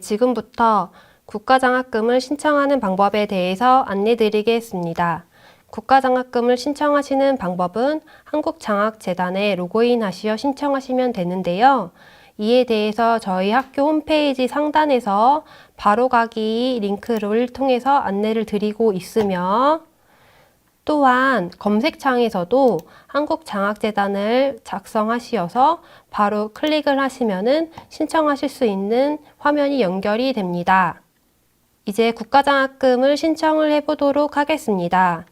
지금부터 국가장학금을 신청하는 방법에 대해서 안내드리겠습니다. 국가장학금을 신청하시는 방법은 한국장학재단에 로그인 하시어 신청하시면 되는데요. 이에 대해서 저희 학교 홈페이지 상단에서 바로가기 링크를 통해서 안내를 드리고 있으며 또한 검색창에서도 한국장학재단을 작성하시어서 바로 클릭을 하시면은 신청하실 수 있는 화면이 연결이 됩니다. 이제 국가장학금을 신청을 해보도록 하겠습니다.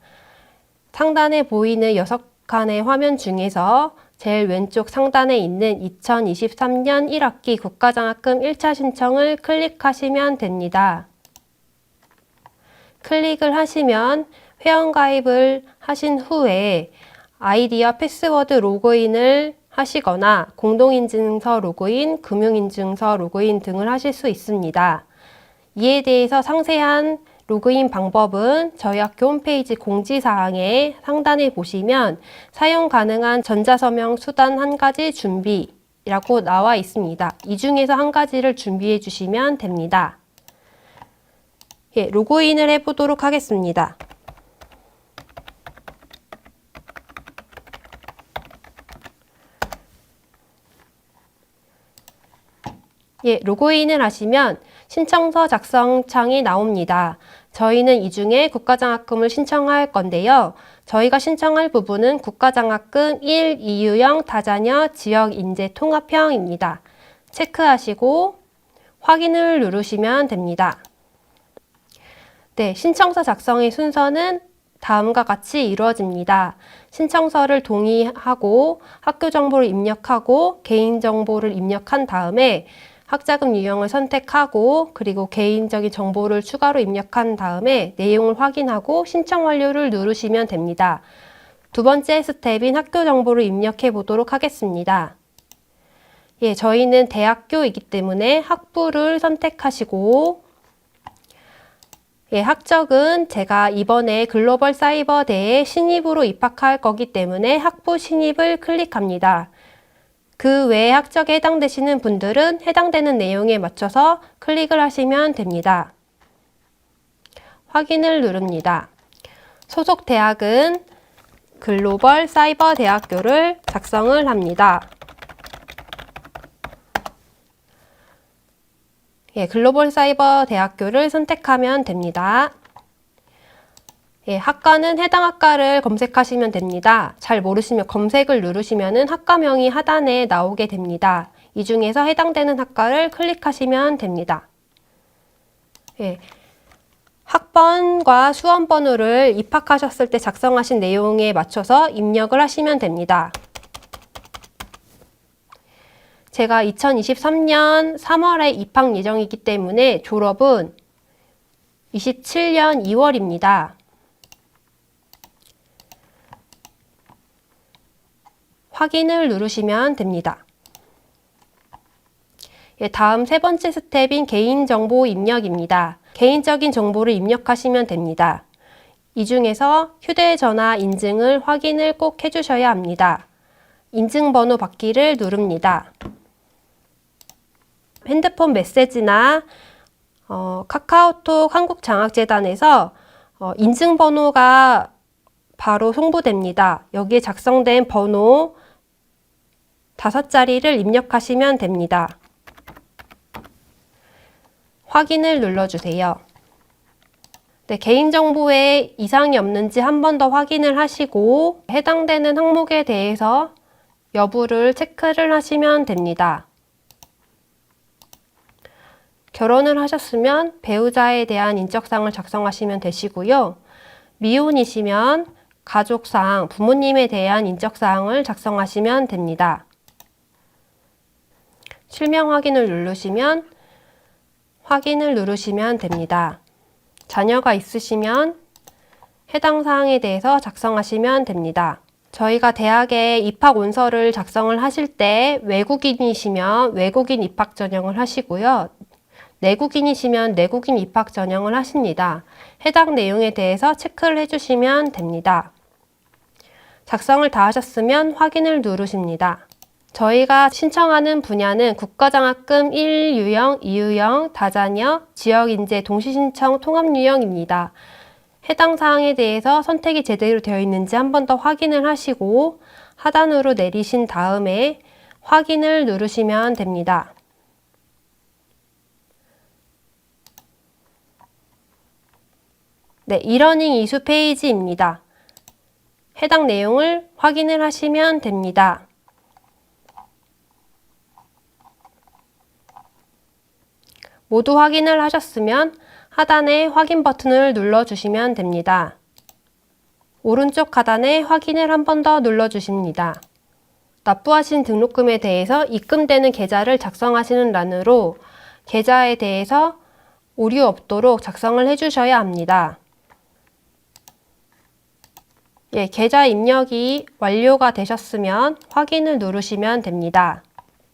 상단에 보이는 6칸의 화면 중에서 제일 왼쪽 상단에 있는 2023년 1학기 국가장학금 1차 신청을 클릭하시면 됩니다. 클릭을 하시면 회원가입을 하신 후에 아이디와 패스워드 로그인을 하시거나 공동인증서 로그인, 금융인증서 로그인 등을 하실 수 있습니다. 이에 대해서 상세한 로그인 방법은 저희 학교 홈페이지 공지사항에 상단에 보시면 사용 가능한 전자서명 수단 한 가지 준비 라고 나와 있습니다. 이 중에서 한 가지를 준비해 주시면 됩니다. 예, 로그인을 해보도록 하겠습니다. 예, 로그인을 하시면 신청서 작성 창이 나옵니다. 저희는 이 중에 국가장학금을 신청할 건데요. 저희가 신청할 부분은 국가장학금 1, 2유형 다자녀 지역인재 통합형입니다. 체크하시고 확인을 누르시면 됩니다. 네, 신청서 작성의 순서는 다음과 같이 이루어집니다. 신청서를 동의하고 학교 정보를 입력하고 개인 정보를 입력한 다음에 학자금 유형을 선택하고 그리고 개인적인 정보를 추가로 입력한 다음에 내용을 확인하고 신청 완료를 누르시면 됩니다. 두 번째 스텝인 학교 정보를 입력해 보도록 하겠습니다. 예, 저희는 대학교이기 때문에 학부를 선택하시고 예, 학적은 제가 이번에 글로벌 사이버대에 신입으로 입학할 거기 때문에 학부 신입을 클릭합니다. 그 외에 학적에 해당되시는 분들은 해당되는 내용에 맞춰서 클릭을 하시면 됩니다. 확인을 누릅니다. 소속 대학은 글로벌 사이버 대학교를 작성을 합니다. 예, 글로벌 사이버 대학교를 선택하면 됩니다. 예, 학과는 해당 학과를 검색하시면 됩니다. 잘 모르시면 검색을 누르시면 학과명이 하단에 나오게 됩니다. 이 중에서 해당되는 학과를 클릭하시면 됩니다. 예, 학번과 수험번호를 입학하셨을 때 작성하신 내용에 맞춰서 입력을 하시면 됩니다. 제가 2023년 3월에 입학 예정이기 때문에 졸업은 27년 2월입니다. 확인을 누르시면 됩니다. 예, 다음 세 번째 스텝인 개인정보 입력입니다. 개인적인 정보를 입력하시면 됩니다. 이 중에서 휴대전화 인증을 확인을 꼭 해주셔야 합니다. 인증번호 받기를 누릅니다. 핸드폰 메시지나 어, 카카오톡 한국장학재단에서 어, 인증번호가 바로 송부됩니다. 여기에 작성된 번호 다섯 자리를 입력하시면 됩니다. 확인을 눌러주세요. 네, 개인정보에 이상이 없는지 한 번 더 확인을 하시고 해당되는 항목에 대해서 여부를 체크를 하시면 됩니다. 결혼을 하셨으면 배우자에 대한 인적사항을 작성하시면 되시고요. 미혼이시면 가족사항, 부모님에 대한 인적사항을 작성하시면 됩니다. 실명 확인을 누르시면 확인을 누르시면 됩니다. 자녀가 있으시면 해당 사항에 대해서 작성하시면 됩니다. 저희가 대학에 입학 원서를 작성을 하실 때 외국인이시면 외국인 입학 전형을 하시고요. 내국인이시면 내국인 입학 전형을 하십니다. 해당 내용에 대해서 체크를 해주시면 됩니다. 작성을 다 하셨으면 확인을 누르십니다. 저희가 신청하는 분야는 국가장학금 1유형, 2유형, 다자녀, 지역인재 동시신청 통합유형입니다. 해당 사항에 대해서 선택이 제대로 되어 있는지 한 번 더 확인을 하시고 하단으로 내리신 다음에 확인을 누르시면 됩니다. 네, 이러닝 이수 페이지입니다. 해당 내용을 확인을 하시면 됩니다. 모두 확인을 하셨으면 하단에 확인 버튼을 눌러주시면 됩니다. 오른쪽 하단에 확인을 한 번 더 눌러주십니다. 납부하신 등록금에 대해서 입금되는 계좌를 작성하시는 란으로 계좌에 대해서 오류 없도록 작성을 해주셔야 합니다. 예, 계좌 입력이 완료가 되셨으면 확인을 누르시면 됩니다.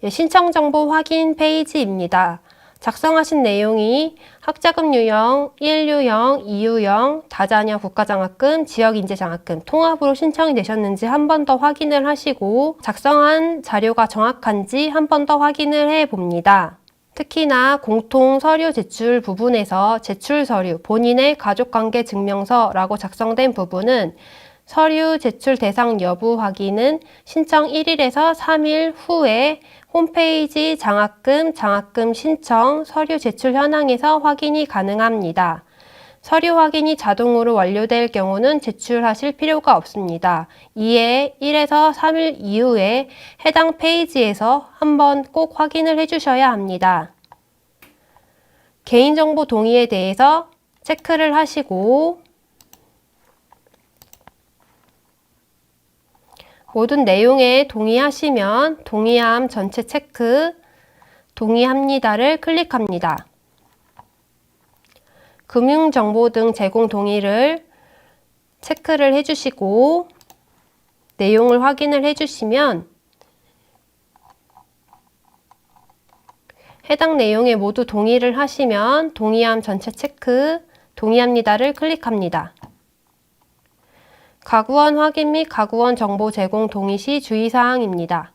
예, 신청 정보 확인 페이지입니다. 작성하신 내용이 학자금 유형, 1유형, 2유형, 다자녀 국가장학금, 지역인재장학금 통합으로 신청이 되셨는지 한 번 더 확인을 하시고 작성한 자료가 정확한지 한 번 더 확인을 해 봅니다. 특히나 공통 서류 제출 부분에서 제출 서류, 본인의 가족관계 증명서라고 작성된 부분은 서류 제출 대상 여부 확인은 신청 1일에서 3일 후에 홈페이지 장학금, 장학금 신청, 서류 제출 현황에서 확인이 가능합니다. 서류 확인이 자동으로 완료될 경우는 제출하실 필요가 없습니다. 이에 1에서 3일 이후에 해당 페이지에서 한번 꼭 확인을 해주셔야 합니다. 개인정보 동의에 대해서 체크를 하시고 모든 내용에 동의하시면 동의함 전체 체크, 동의합니다를 클릭합니다. 금융정보 등 제공 동의를 체크를 해주시고 내용을 확인을 해주시면 해당 내용에 모두 동의를 하시면 동의함 전체 체크, 동의합니다를 클릭합니다. 가구원 확인 및 가구원 정보 제공 동의 시 주의사항입니다.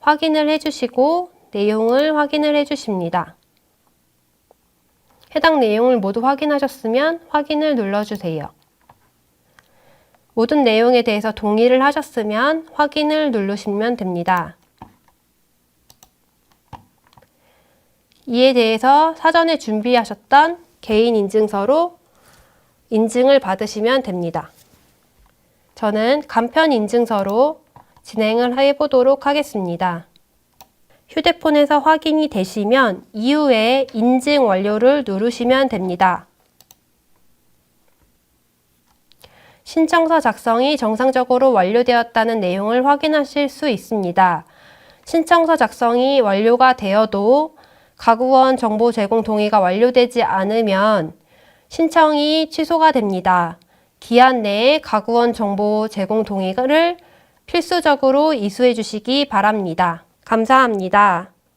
확인을 해주시고 내용을 확인을 해주십니다. 해당 내용을 모두 확인하셨으면 확인을 눌러주세요. 모든 내용에 대해서 동의를 하셨으면 확인을 누르시면 됩니다. 이에 대해서 사전에 준비하셨던 개인 인증서로 인증을 받으시면 됩니다. 저는 간편 인증서로 진행을 해보도록 하겠습니다. 휴대폰에서 확인이 되시면 이후에 인증 완료를 누르시면 됩니다. 신청서 작성이 정상적으로 완료되었다는 내용을 확인하실 수 있습니다. 신청서 작성이 완료가 되어도 가구원 정보 제공 동의가 완료되지 않으면 신청이 취소가 됩니다. 기한 내에 가구원 정보 제공 동의를 필수적으로 이수해 주시기 바랍니다. 감사합니다.